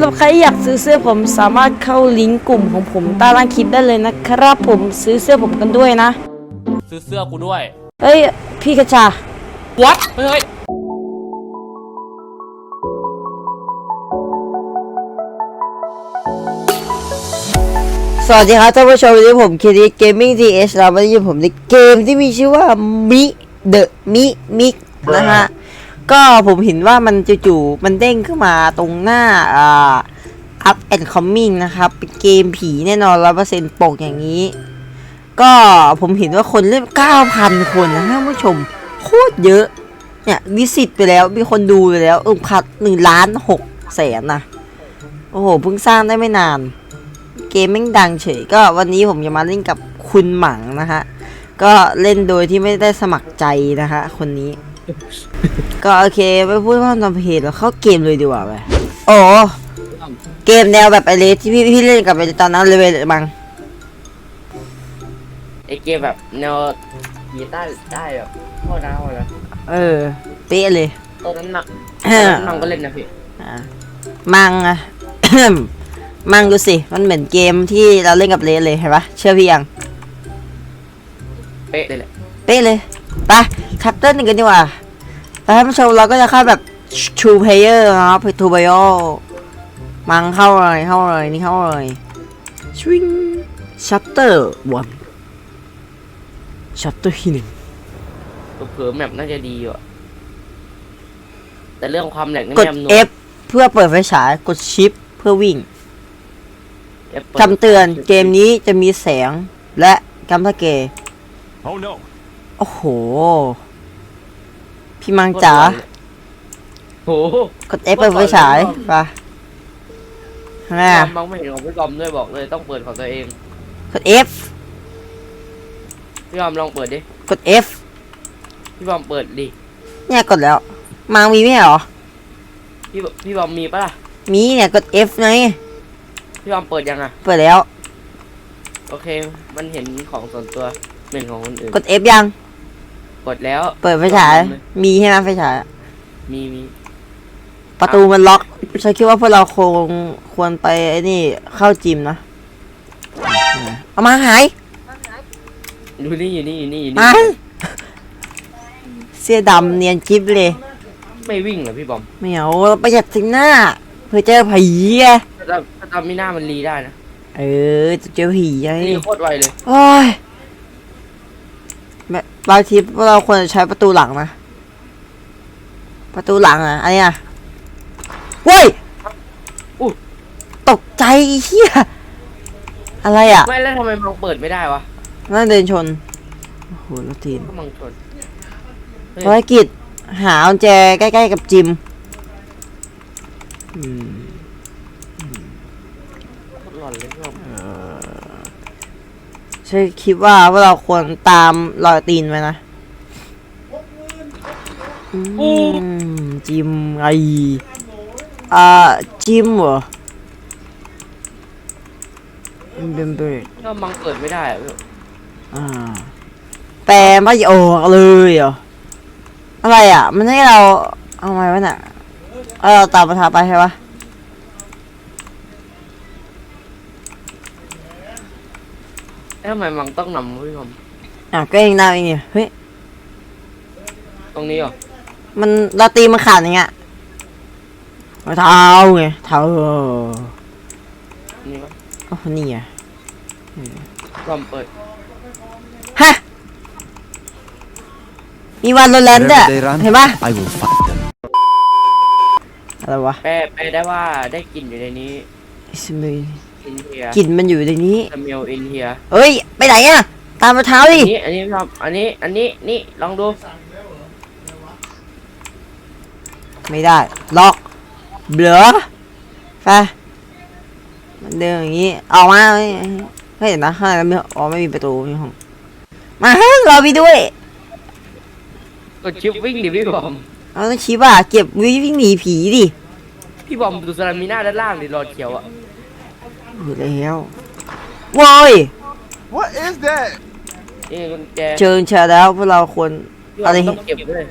ำหรับใครอยากซื้อเสื้อผมสามารถเข้าลิงก์กลุ่มของผมใต้ล่างคลิปได้เลยนะครับผมซื้อเสื้อผมกันด้วยนะ ซื้อเสื้อกูด้วยเฮ้ยพี่กระชา what เฮ้ยสวัสดีครับท่านผู้ชมวันนี้ผมคิริเกมมิ่งทีเอชแล้ววันนี้ผมในเกมที่มีชื่อว่ามิเดอะมิมิกนะฮะ ก็ผมเห็นว่ามันจู่ๆมันเด้งขึ้นมาตรงหน้าอ่า up and coming นะครับ เป็นเกมผีแน่นอนร้อยเปอร์เซ็นต์ปกอย่างนี้ ก็ผมเห็นว่าคนเล่น9,000คนนะท่านผู้ชม โคตรเยอะ เนี่ยวิสิตไปแล้วมีคนดูไปแล้วเออพัดหนึ่งล้านหกแสนนะโอ้โห เพิ่งสร้างได้ไม่นาน เกมแม่งดังเฉย ก็วันนี้ผมจะมาเล่นกับคุณหมังนะฮะ ก็เล่นโดยที่ไม่ได้สมัครใจนะฮะคนนี้ ก็โอเคไม่พูดว่าทำเพจแล้วเข้าเกมเลยดีกว่าไปโอ้เกมแนวแบบไอเลสที่พี่พี่เล่นกับไอเลสตอนนั้นเลยเว้ยมังไอเกมแบบแนวกีตาร์ได้แบบโคตรน่าเลยเออเป๊ะเลยตอนนั้นหนักตอนนั้นมังก็เล่นนะพี่อะมังอะมังดูสิ มันเหมือนเกมที่เราเล่นกับเลสเลยเห็นปะเชื่อพี่ยังเป๊ะเลยแหละเป๊ะเลยไปชัปเตอร์หนึ่งกันดีกว่า ไปท่านผู้ชมเราก็จะเข้าแบบ True Player นะครับ True Player มังเข้าเลยเข้าเลยนี่เข้าเลยชวิงชัปเตอร์วันชัปเตอร์ที่หนึ่งเผื่อๆแมปน่าจะดีอยู่อะแต่เรื่องความแหลกนี่กดไม่อำนวย F เพื่อเปิดไฟฉายกด Shift เพื่อวิ่ง F ปิดคำเตือนเกมนี้จะมีแสงและกัมทะเก Oh no. โอ้โห พี่มังจ๋าโอ้โหกด F เปิดไฟฉายไปทำไงอะมังไม่เห็นของพี่กอมด้วยบอกเลยต้องเปิดของตัวเองกด F พี่กอมลองเปิดดิกด F พี่บอมเปิดดิเนี่ยกดแล้ว มังมีไหมเหรอ พี่บพี่บอมมีปะล่ะมีเนี่ยกด F ไงพี่บอมเปิดยังอะเปิดแล้ว โอเค มันเห็นของส่วนตัวไม่เห็นของคนอื่นกด F ยัง กดแล้วเปิดไฟฉายมีใช่ไหมไฟฉายมีมีประตูมันล็อกฉันคิดว่าพวกเราคงควรไปไอ้นี่เข้าจิมนะเอามาหายดูนี่อยู่นี่อยู่นี่อยู่มานี่เสื้อดำเนียนจิ๊บเลย ไม่วิ่งเหรอพี่บอมไม่เอาประหยัดสิงหน้า เพื่อเจอผีไงถ้าถ้าทำไม่น่ามันรีได้นะเออจะเจอผีไงรีโคตรไวเลยโอ้ยแบบบางทีพวกเราควรจะใช้ประตูหลังนะ ประตูหลังอะอันเนี้ยเว้ยอู้ตกใจไอ้เฮียอะไรอะ ไม่แล้วทำไมมังเปิดไม่ได้วะนั่นเดินชน โอ้โหรถทีนก็มังชนเฮ้ยภารกิจหากุญแจใกล้ ๆ กับจิม อืม โคตรหลอนเลยพี่บอม ฉันคิดว่าพวกเราควรตามรอยตีนไว้นะอืมจิมไออ่าจิมเหรอเบมเบอร์ก็มังเปิดไม่ได้อะพี่อ่าแปลไม่ออกเลยเหรออะไรอะ มันให้เราเอาไงวะเนี่ยเอาเราตามประทาไปใช่ปะ ทำไมมังต้องนำวะพี่บอมอะก็เองนำเองเนี่ยเฮ้ยตรงนี้เหรอมันเราตีมันขาดอย่างเงี้ยเอาเท้าไงเท้านี่ปะโอ้นี่ไงพี่บอมเปิดฮะมีวันโรแลนด์ด้วย Wherever they run, เห็นปะ I will fight them. อะไรวะแปลแปลได้ว่าได้กลิ่นอยู่ในนี้สมิ in here กลิ่นมันอยู่ในนี้ smell in here เฮ้ย ไปไหนอะตามรองเท้าดิ อันนี้อันนี้พี่บอมอันนี้อันนี้นี่ลองดูไม่ได้ ล็อก เบลอไปมันเดินอย่างนี้ ออกมาไม่ไม่เห็นนะข้างในไม่อ๋อไม่มีประตูมีห้องมาฮะรอพี่ด้วย กดชิปวิ่งดิพี่บอมเอาต้องชี้ว่าเก็บวิวิ่งหนีผีดิพี่บอมดูสลามิน่าด้านล่างดิรอเขียวอะ อยู่แล้วโว้ย What is that? นี่กุญแจเชิญเชิญแล้วพวกเราควร พี่บออะไรมต้องเก็บด้วย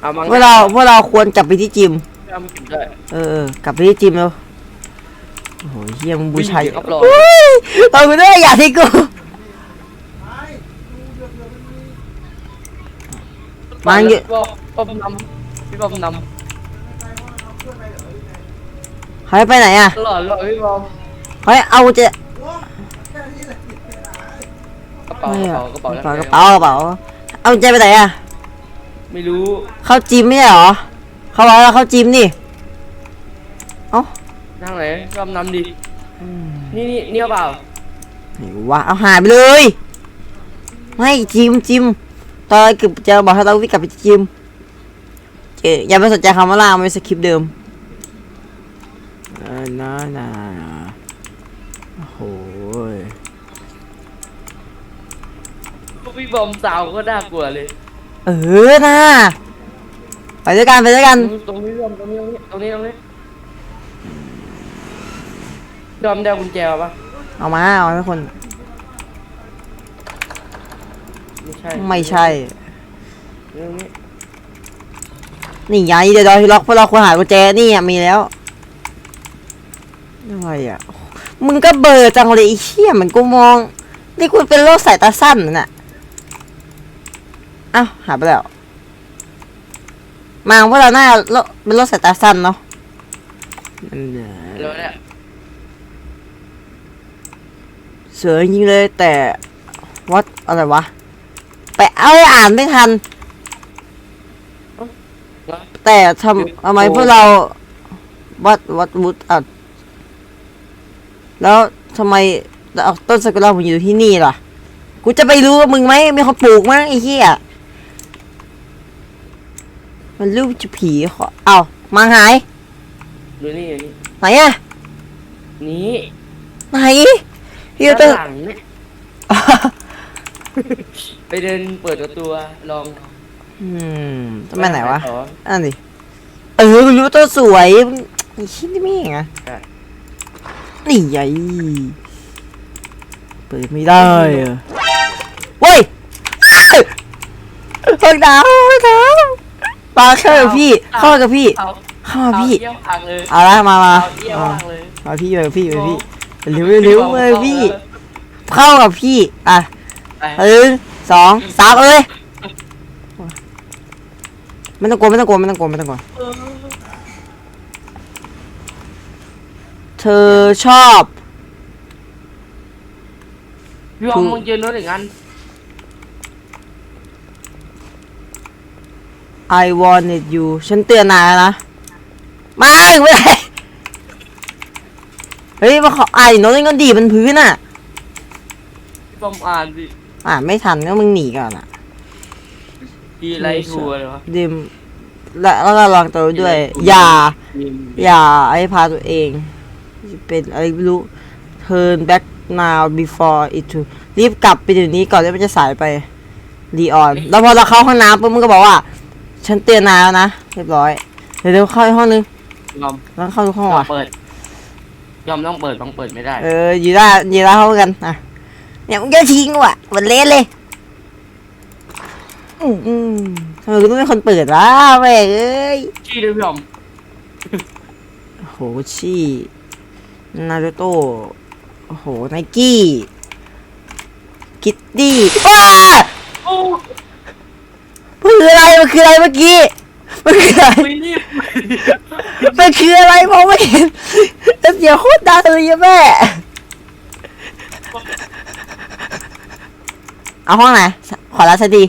เอามังพวกเราพวกเราควรกลับไปที่จิมพี่บอมเก็บด้วย เออเออกลับไปที่จิมแล้วโอ้โหเฮียมึงบูชาเดี๋ยวรับรองเอากูด้วยอย่าที่กูมาเยอะป้อมนำพี่ป้อมนเขาให้ไปไหนอะำตลอดเลยพี่ป้อม เขาให้เอาเจะกระเป๋ากระเป๋ากระเป๋ากระเป๋ากระเป๋ากระเป๋าเอาเจะไปไหนอะไม่รู้เข้าจิมไม่ใช่เหรอเขาบอกว่าเข้าจิมนี่นั่งไหนพี่ป้อมนำดินี่นี่นี่เอาเปล่าไหนวะเอาหายไปเลยไม่จิมจิมตอนเกือบจะบอกให้เราวิ่งกลับไปจิมเจออย่าไปสนใจคำว่าล่ามันเป็นสคริปต์เดิมเออนะนะ พี่ป้อมสาวก็น่ากลัวเลยเออนะไปด้วยกันไปด้วยกันตรงนี้พี่ป้อมตรงนี้ตรงนี้ตรงนี้พี่ป้อมได้กุญแจมาปะเอามาเอาทุกคน ไม่ใช่ไม่ใช่ตรงนี้นี่ไงเดี๋ยวเราล็อกพวกเราควรหากุญแจนี่อะมีแล้วอะไรอะมึงก็เบลอร์จังเลยไอ้เหี้ยเหมือนกูมอง นี่กูเป็นโรคสายตาสั้นน่ะเอ้าหายไปแล้ว มาพวกเราหน้าโรคเป็นโรคสายตาสั้นเนาะนั่นแหละแล้วเนี่ยสวยจริงเลยแต่วัดอะไรวะ ไปเอาให้อ่านไม่ทัน แต่ทำทำไมพวกเราวัดวัดวุฒอะแล้วทำไมเอาต้นซากุระมันอยู่ที่นี่ล่ะ กูจะไปรู้ว่ามึงไหมมีคนปลูกมั้งไอ้เหี้ย มันรูปจะผีขอเอามาหายดูนี่ดูนี่ไหนอะนี่ไหนพี่เตอร์ด้านหลังเนี่ยไปเดินเปิดประตูอะลองอืมจะไปไหนวะ ต่ออันนี้เออรู้ตัวสวยไอ้ชิ้นที่ไม่เห็นอะใช่นี่ไงเปิดไม่ได้อะเว้ยห้องน้ำห้องน้ำ มาเข้ากับพี่เข้ากับพี่เอาเข้ามาเอาพี่ เยี่ยวพังเลยเอาละมามาเอาเยี่ยวมาพังเลยมาพี่มาพี่มาพี่เร็วเร็วเลยพี่เข้ากับพี่อะไปหนึ่งสองสามเอ้ยไม่ต้องกลัวไม่ต้องกลัวไม่ต้องกลัวไม่ต้องกลัวเธอชอบพี่บอมมึงเจอรถอย่างนั้น I wanted you ฉันเตือนนายแล้วนะ มาไม่ได้ เฮ้ย มาขออ่านโน้ตเงินดีบนพื้นอะ พี่บอมอ่านสิอ่านไม่ทันก็มึงหนีก่อนอะ ดีไรทัวร์เลยวะดิม และแล้วก็ลองตัวด้วย อย่า อย่าไอ้พาตัวเอง เป็นอะไรไม่รู้ turn back now before it to รีบกลับไปเดี๋ยวนี้ก่อนที่มันจะสายไปรีออน แล้วพอเราเข้าห้องน้ำปุ๊บมึงก็บอกว่า ฉันเตือนนายแล้วนะเรียบร้อย เดี๋ยวเดี๋ยวเข้าอีกห้องนึงยอมแล้วเข้าทุกห้องยอว่ะมเปิด ยอมต้องเปิดต้องเปิดไม่ได้ เอออยู่ได้อยู่ได้เข้ากันอะเนี่ยมึงจะทิ้งว่ะมันเละเลยอืมอืมทำไมกูต้องเป็นคนเปิดวะแม่งเอ้ยชี้ด้วยพี่บอมโอ้โหชี่นารูโตะโอ้โหไนกี้ คิตตี้ว้าโอ้ มันคืออะไรมันคืออะไรเมื่อกี้ มันคืออะไร ไม่รีบมันคืออะไรมองไม่เห็นแต่เสียงโคตรดังเลยอะแม่ เอาห้องไหน ขอรับสดี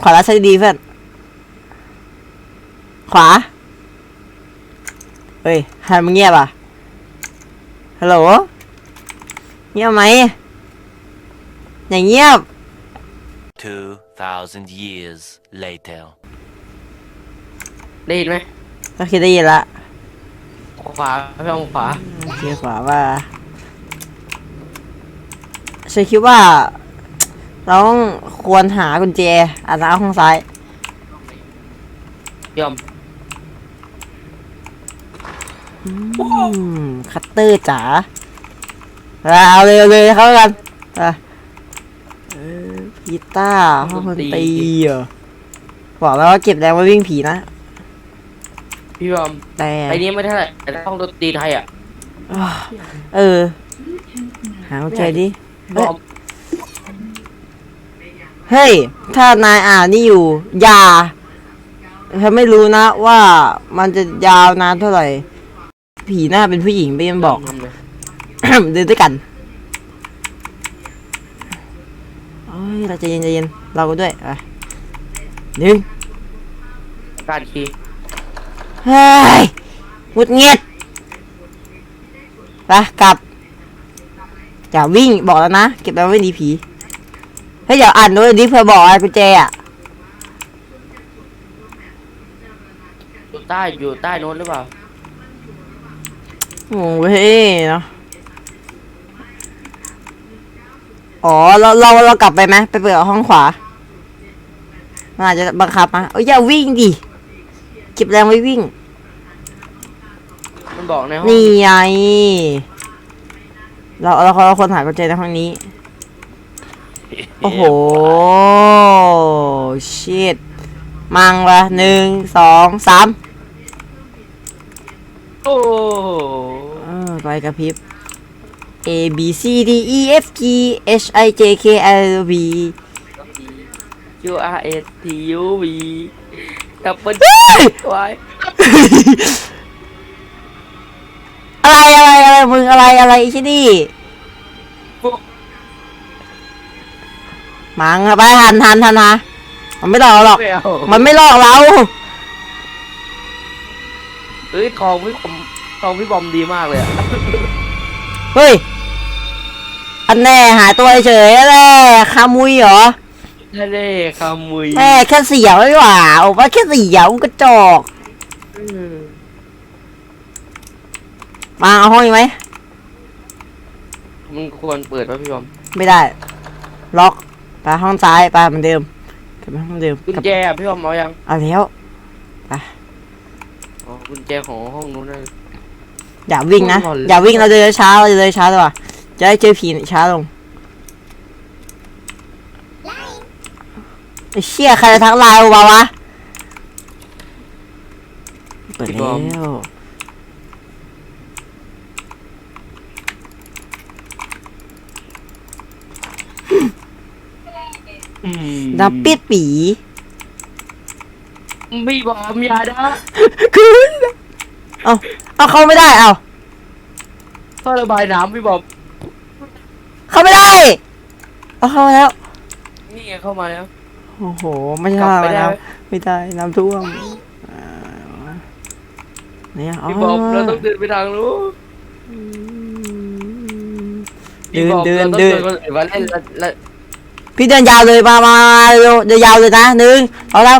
ขวารับสดีเพื่อน ขวา เฮ้ยทำไมเงียบอะ ฮัลโหล เงียบไหม อย่างเงียบ 2,000 years later. ได้ยินไหมก็คิดได้ยินละขวาพี่บอมขวาโอเคขวาว่าฉันคิดว่า เราต้องควรหากุญแจอาจจะเอาห้องซ้ายยอมอืมคัตเตอร์จ๋าเอาเลยเอาเลยเข้ากันอะเออ กีตาร์ห้องดนตรีเหรอบอกแล้วว่าเก็บแรงไว้วิ่งผีนะ พี่บอมแต่ไอ้นี้ไม่เท่าไหร่แต่ต้องดนตรีไทยอะเออ หาหัวใจดิพี่บอมเฮ้ย ถ้านายอ่านนี่อยู่อย่าฉันไม่รู้นะว่ามันจะยาวนานเท่าไหร่ ผีหน้าเป็นผู้หญิงไปยังบอกทำเลยเดินด้วยกันเอ้ ยเราใจะเย็นใจเย็นเราก็ด้วยอะหนึ่งการคีย์เฮ้ยหงุดเงียดไปกลับอย่าวิ่งบอกแล้วนะ เก็บแล้วไม่ดีผีเฮ้ยเดี๋ยวอ่านด้วยดิเพื่อบอกอะไรกุญแจอะอยู่ใต้อยู่ใต้โน้นหรือเปล่าโอ้เฮ้ยเนาะ อ๋อเราเราเรากลับไปไหมไปเปิดห้องขวามันอาจจะบังคับนะเอ้ยอย่าวิ่งดิเก็บแรงไว้วิ่ง มันบอกในห้องนี่ไงเราเราเราคนหากุญแจในห้องนี้ โอ้โหชิตมังละหนึ่งสองสามโอ้เออไปกระพริบ A B C D E F G H I J K L V ยูอาร์เอสทียูวีดับเบิลเฮ้ยไว้อะไรอะไรอะไรมึงอะไรอะไรอีชินี่มังอะไปหันหันหันฮะมันไม่หลอกหรอก ไม่เอามันไม่หลอกเราเอ้ยทองพี่บอมทองพี่บอมดีมากเลยอะ เฮ้ย อันแน่หายตัวเฉยๆแหละคามุยเหรอทะเลขมุยแม่แค่เสียวไม่หว่าโอ้ว่าแค่เสียวกระจอก อืมมาเอาห้องอีกไหม มันควรเปิดป่ะพี่บอมไม่ได้ ล็อกไปห้องซ้ายไปเหมือนเดิมกลับไปห้องเดิมกุญกลับแจอะพี่บอมเอายังเอาแล้ว อ๋อกุญแจของห้องนู้นนะ อย่าวิ่งนะก่อนเลยอย่าวิ่งเราเดินช้าเราเดินช้าดีกว่าจะได้เจอผีช้าลงไอ้เชี่ยใครจะทักไลน์มาวะเปิดแล้วดับปิดปีพี่บอมอย่านะคือ เอาเอาเข้าไม่ได้เอาท่อระบายน้ำพี่บอมเข้าไม่ได้ เอาเข้ามาแล้ว นี่ไงเข้ามาแล้ว โอ้โห ไม่ใช่กลับไปได้ น้ไหมำไม่ได้น้ำท่วมอ่าเนี่ยอ๋อพี่บอมเราต้องเดินไปทางนู้นเดินพี่บอมเดินราต้องเดินคนอื่นมาเล่นแล้วแล้วพี่เดินยาวเลยมามามาเร็วเดินยาวเลยนะหนึ่งเอาแล้ว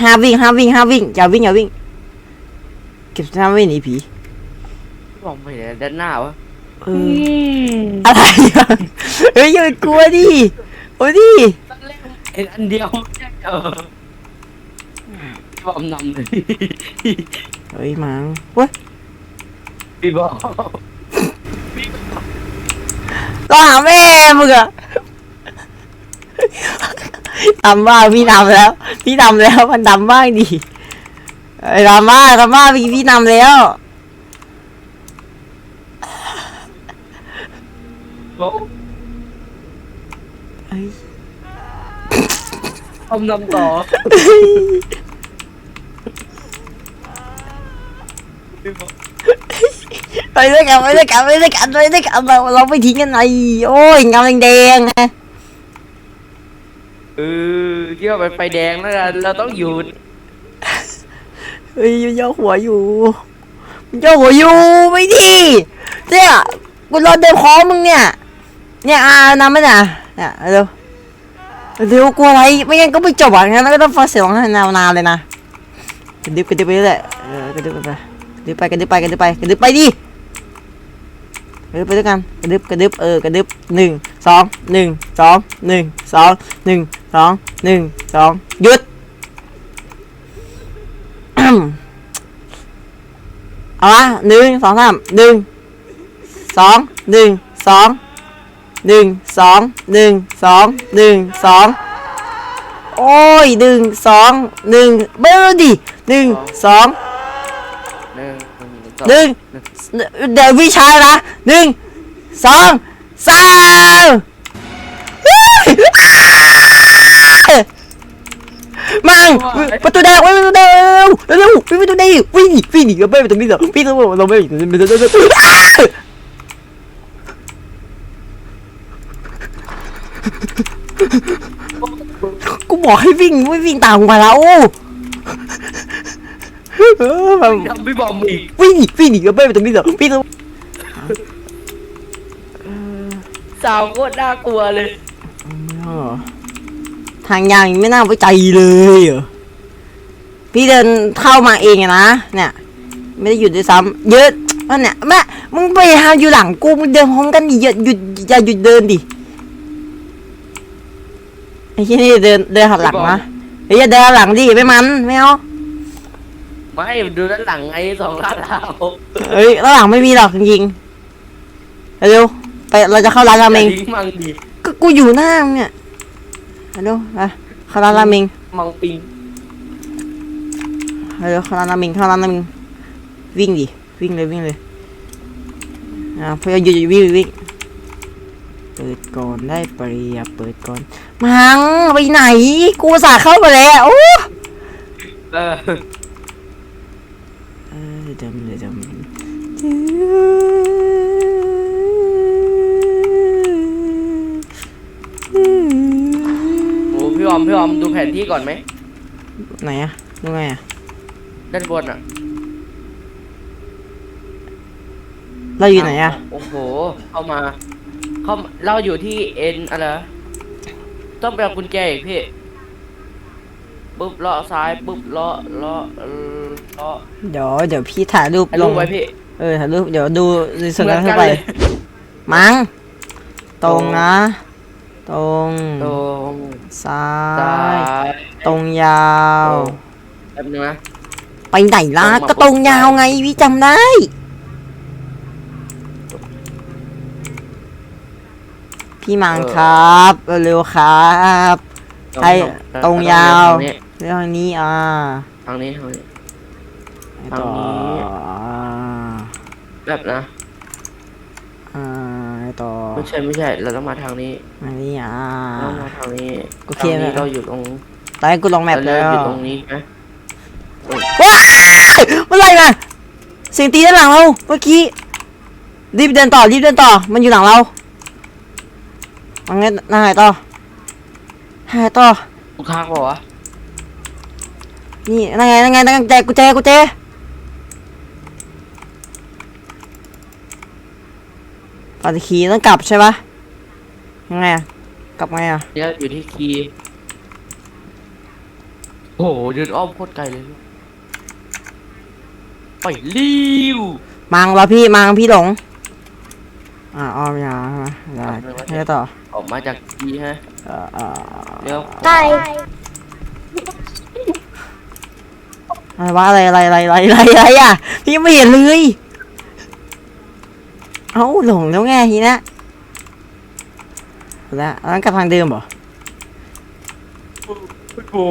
ห้ามวิ่งห้ามวิ่งห้ามวิ่งอย่าวิ่งอย่าวิ่ง เก็บห้ามวิ่งหนีผีพี่บอมไปไหนด้านหน้าวะเอออะไรอะเฮ้ยอย่าไปกลัวดิโอ้ยดิตอนแรกเห็นอันเดียวเออพี่บอมนำเลยเฮ้ยมังเว้ยพี่บอมก็หาแม่มึงอะดำบ้างพี่นำแล้ว พี่นำแล้วมันดำบ้างดิ ไอ้ดำบ้างดำบ้างพี่พี่นำแล้วบอมเอ้ยบอมนำต่อพี่บอมไปด้วยกันไปด้วยกันไปด้วยกันไปด้วยกันเราเราไม่ทิ้งกันไงโอ้ยเงาแดงๆไงเออคิดว่าเป็นไฟแดงแล้วกันเราต้องหยุด เฮ้ยย่อหัวอยู่มันย่อหัวอยู่ไม่ดีเนี่ยกูรอเดินพร้อมมึงเนี่ย เนี่ยอานำไมเนี่ยเนี่ยเร็วเร็วกลัวอะไรไม่งั้นก็ไม่จบอะงั้นก็ต้องฟังเสียงนานๆเลยนะกระดึบกระดึบไปเรื่อยเออกระดึบไปกระดึบไปกระดึบไปกระดึบไปกระดึบไปดิกระดึบไปด้วยกันกระดึบกระดึบเออกระดึบหนึ่งสองหนึ่งสองหนึ่งสองหนึ่งสองหนึ่งสองหยุด เอาละหนึ่งสองสามหนึ่งสองหนึ่งสองหนึ่งสองหนึ่งสองหนึ่งสองโอ้ยหนึ่งสองหนึ่งเบลดิหนึ่งสองหนึ่งสองหนึ่งเดี๋ยววิชานะหนึ่งสองสาม มังประตูแดงไว้ประตูแดงเร็วเร็ววิ่งประตูแดงวิ่งวิ่งหนีเราไม่ประตูนี้หรอวิ่งเราเราไม่ประตูกูบอกให้วิ่งไม่วิ่งตามมาแล้วเออแบบทำพี่บอกมอีวิ่งวิ่งหนีเราไม่ประตูนี้หรอวิ่งเราสาวโคตรน่ากลัวเลย ทางยางไม่น่าไว้ใจเลยเหรอพี่เดินเข้ามาเองอะนะเนี่ย ไม่ได้หยุดด้วยซ้ำเยอะอันเนี่ยแม่มึงไปหาอยู่หลังกูมึงเดินพร้อมกันดิอย่าหยุดอย่าหยุดเดินดิไอ้ที่นี่เดินเดินหันหลังนะเฮ้ยอย่าเดินหันหลังดิไม่มันไม่เอาไม่ดูด้านหลังไอ้สองล้านเราเฮ้ยแล้วหลังไม่มีหรอกจริงๆเร็วไปเราจะเข้าร้านราเมงทิ้งมังดีก็กูอยู่หน้ามึงเนี่ย เร็วไปเข้าร้านราเมงมังปิงเร็วเข้าร้านราเมงเข้าร้านราเมงวิ่งดิวิ่งเลยวิ่งเลยอ่าพยายามหยุดหยุดวิ่งวิ่งเปิดก่อนได้เปรียบเปิดก่อน มังไปไหน กูสาเข้ามาแล้วโอ้เออเออเดิมเลยเดิม โอ้พี่บอมพี่บอมดูแผนที่ก่อนไหมไหนอะดูไงอะด้านบนอะเราอยู่ไหนอะโอ้โห เข้ามา เข้ามาเราอยู่ที่เอ็นอะไรนะต้องไปเอากุญแจอีกพี่ ปุ๊บเลาะซ้าย ปุ๊บเลาะเลาะเออเลาะเดี๋ยวเดี๋ยวพี่ถ่ายรูปถ่ายลรูงปไว้พี่ เออถ่ายรูปเดี๋ยวดูในส่วนเหมืนั้อนนเข้ากันไปเลย มังตรงนะ ตรง ตรงซ้าซ้ายยตรงยาว แป๊บนึงนะ ไปไหนล่ะตรงมา ก็ตรงยาวไงวิจำได้ พี่มังครับเร็วๆครับใช่ตรงยาว ทางนี้เรื่องนี้อ่าทางนี้ทางนี้ไปทางต่อนี้อ่าแบบนะ อ่าไป ต่อไม่ใช่ไม่ใช่เราต้องมาทางนี้อันนี้อ่าเราต้องมาทางนี้โอเค ทางนี้นะเราอยู่ตรงตอนนี้กูลงแมปเราแล้วอยู่ตรงนี้นะว้ายมันอะไรมาเสียงตีด้านหลังเราเมื่อกี้รีบเดินต่อรีบเดินต่อ มันอยู่หลังเรามันไงนั่งไงต่อหายต่อทุกทางเปล่าวะนี่นั่งไงนั่งไงนั่งแจกุญแจกุญแจ ปฏิคีย์ต้องกลับใช่ปะยังไงอะกลับไงอะเนี่ยอยู่ที่คีย์โอ้โหเดินอ้อมโคตรไกลเลยไปริ้วมังรอพี่มังพี่หลงอ่าอ้อมยาวใช่ไหมได้ให้ต่อออกมาจากคีย์ฮะเอ่อเอ่อเดี๋ยวอะไรวะอะไรอะไรอะไรอะไรอะไรอะไรอะพี่ยังไม่เห็นเลย เอ้าหลงแล้วไงทีนะแล้วอันนั้นกลับทางเดิมเหรอปู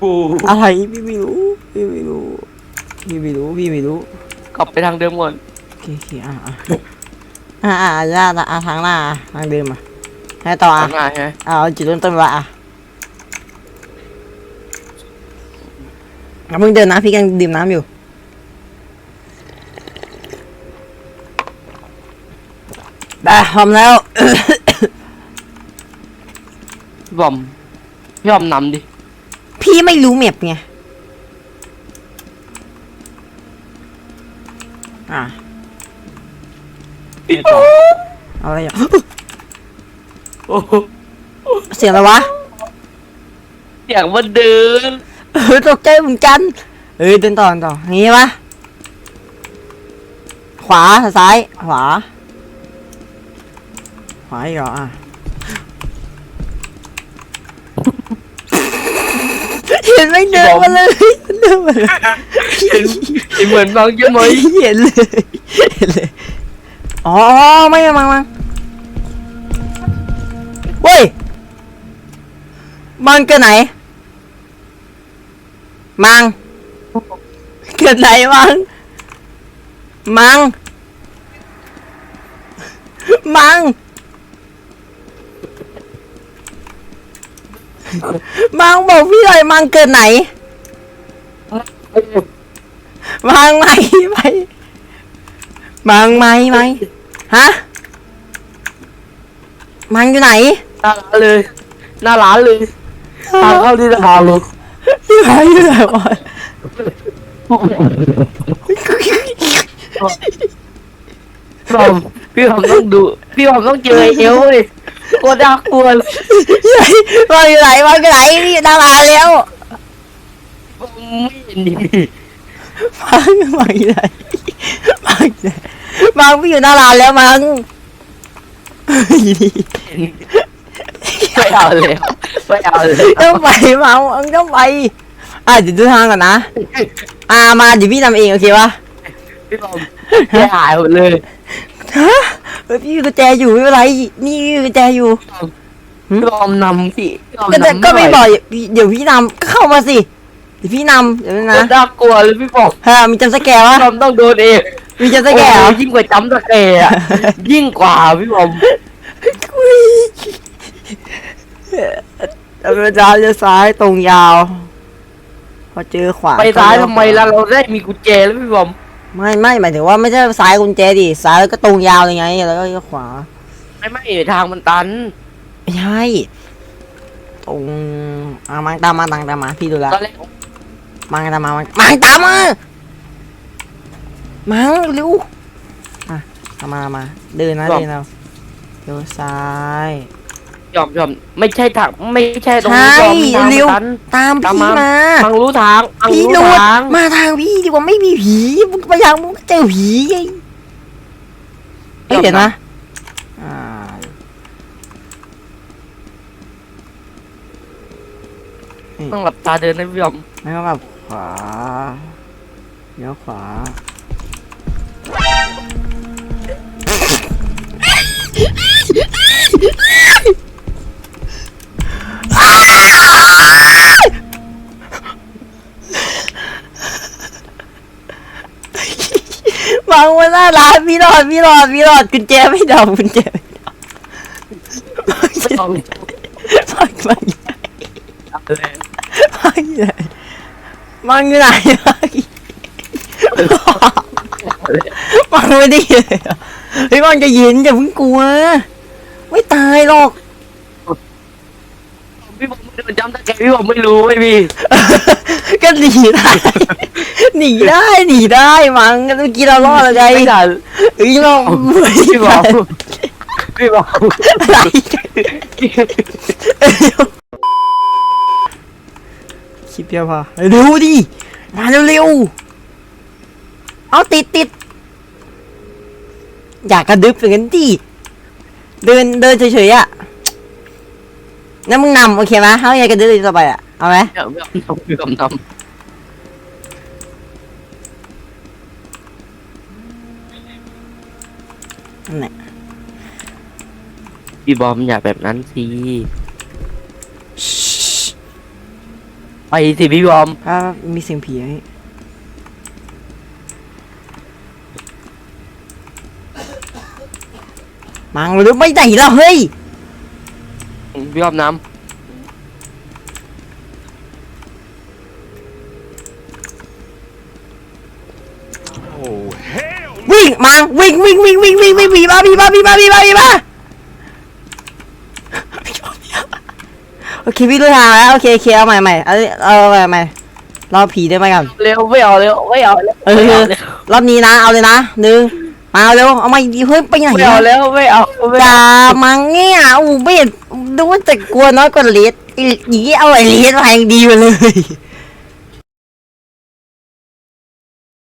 ปูอะไรพี่ไม่รู้พี่ไม่รู้พี่ไม่รู้พี่ไม่รู้กลับไปทางเดิมก่อนโอเคโอเคอะอะอะอะอะอะอะทางหน้าอะทางเดิมอะให้ต่ออะข้างหน้าใช่ไหมอะเอาจุดเริ่มต้นวะอะอะเพิ่งเดินนะพี่กำลังดื่มน้ำอยู่ ได้พร้อมแล้วพี่บอมพี่บอมนำดิ พี่ไม่รู้เมพไง อะไปต่อเอาอะไรอะ โอ้โหเสียงอะไรวะเสียงมันเดิน เออตกใจเหมือนกัน เอ้ยเดินต่อเดินต่ออย่างงี้ปะขวา ซ้าย ขวาข วาอีกเหรออะเห็นไหมเดินมาเลยเดินมาเลยเห็นเห็นเหมือนบางใช่ไหมเห็นเลยเห็นเลยอ๋อไม่ไม่ไม่ไม่เว้ยมังเกิดไหน มัง เกิดไหนมัง มัง มัง มังบอกพี่หน่อยมังเกิดไหน มังไหมไหมมังไหมไหมฮะ มังอยู่ไหน หน้าร้านเลย หน้าร้านเลยทางเข้าที่สะพานเลยพี่หายอยู่ไหนวะพี่บอมพี่บอมต้องดู พี่บอมต้องเจอไอ้เอลเว้ย โคตรน่ากลัวเลยมังอยู่ไหนมังอยู่ไหนนี่อยู่หน้าร้านแล้วไม่เห็นดิมังมังอยู่ไหนมังอยู่ไหนมังพี่อยู่หน้าร้านแล้วมังไม่เอาเลยไม่เอาเลยต้องไปมังมังต้องไปอะเดี๋ยวดูทางก่อนนะอ่ามาเดี๋ยวพี่ทำเองโอเควะพี่บอมแค่หายหมดเลย ฮะเออพี่มีกุญแจอยู่ไม่เป็นไร นี่มีกุญแจอยู่พี่บอมนำพี่พี่บอมก็จะนำก็ไม่หบน่อยกเดี๋ยวพี่นำก็เข้ามาสิเดี๋ยวพี่นำเดี๋ยวโคนะตรน่ากลัวเลยพี่บอมฮะมีจำสแกร์วะพี่บอมต้องโดนเองมีจำสแกร์เหรอ โอ้ยยิ่งกว่าจำสแกร์อะ ยิ่งกว่าพี่บอมอุ้ยอาจารย์จะซ้ายตรงยาว พอเจอขวาไปซ้ายก็ทำไมล่ะเราได้มีกุญแจแล้วพี่บอม ไม่ไม่หมายถึงว่าไม่ใช่ซ้ายกุญแจดิซ้ายแล้วก็ตรงยาวเลยไงแล้วก็ขวาไม่ไม่ทางมันตันไม่ใช่ตรงอะมังตามมาตังตามมาพี่ดูแลวตอนแรกมังตามมามังมังตามมามังเร็วอะตามมาตามมาเดินนะเดินเอาเลี้ยวซ้าย ยอมยอมไม่ใช่ทางไม่ใช่ตรงใช่นี้ยอมทางเร็วมันตันตามตามพี่มามาทางรู้ทางทางพี่รู้หลุดทางมาทางพี่ดีกว่าไม่มีผีมึงไปยังมึงก็เจอผีไงเอ้ยเดี๋ยวนะอ่าต้องหลับตาเดินนะพี่ยอมแล้วก็แบบขวาเลี้ยวขวา วางไว้หน้าร้านพี่รอดพี่รอดพี่รอดกุญแจไม่ดับกุญแจไม่ดับไม่ต้องฟังฟังเลยฟังอยู่ไหนมังอยู่ไหนมังไม่ได้เลยอะเฮ้ยมังจะเย็นอย่าเพิ่งกลัว ไม่ตายหรอกพี่บอมไม่โดนจำตะแกรงพี่บอมไม่รู้ไม่พี่ ก็หนีได้ หนีได้หนีได้มั้งเมื่อกี้เรารอดแล้วไงไม่ทันเฮ้ยเราพี่บอมพี่บอมอะไรคลิปเดียวพอเร็วดิมาเร็วๆเอาติดติดอยากกระดึบอย่างนั้นดิเดินเดินเฉยๆอะนั่นมึงนำโอเคไหมเขาอยากกระดึบต่อไปอะ เอาไหมพี่บอมทำพี่บอมทนั่นแหละำพี่บอมอย่าแบบนั้นสิไปสิพี่บอมถ้ามีเสียงผีไหมมังหรือไม่ไหนแล้วเฮ้ยพี่บอมน้ Oh, hell วิ่งมา วิ่งวิ่งวิ่งวิ่งวิ่งวิ่งผีมาผีมาผีมาผีมาผีมาโอเคพี่รู้ทางแล้วโอเคโอเคเอาใหม่ใหม่เอาเอาใหม่ใหม่รอผีได้ไหมกันำเร็วไม่เอาเร็วไม่เอาเร็วเออไม่เอาเร็วรอบนี้นะเอาเลยนะหนึ่งมาเอาเร็วเอามาดีเฮ้ยไปไหนไม่เอาอะแล้วไม่เอาไม่อย่าเอามังเนี่ยอู้ไม่เห็นดูว่าจะกลัวน้อยกว่าเลสอีอีเอาไอ้เลสมายังดีกว่าเลย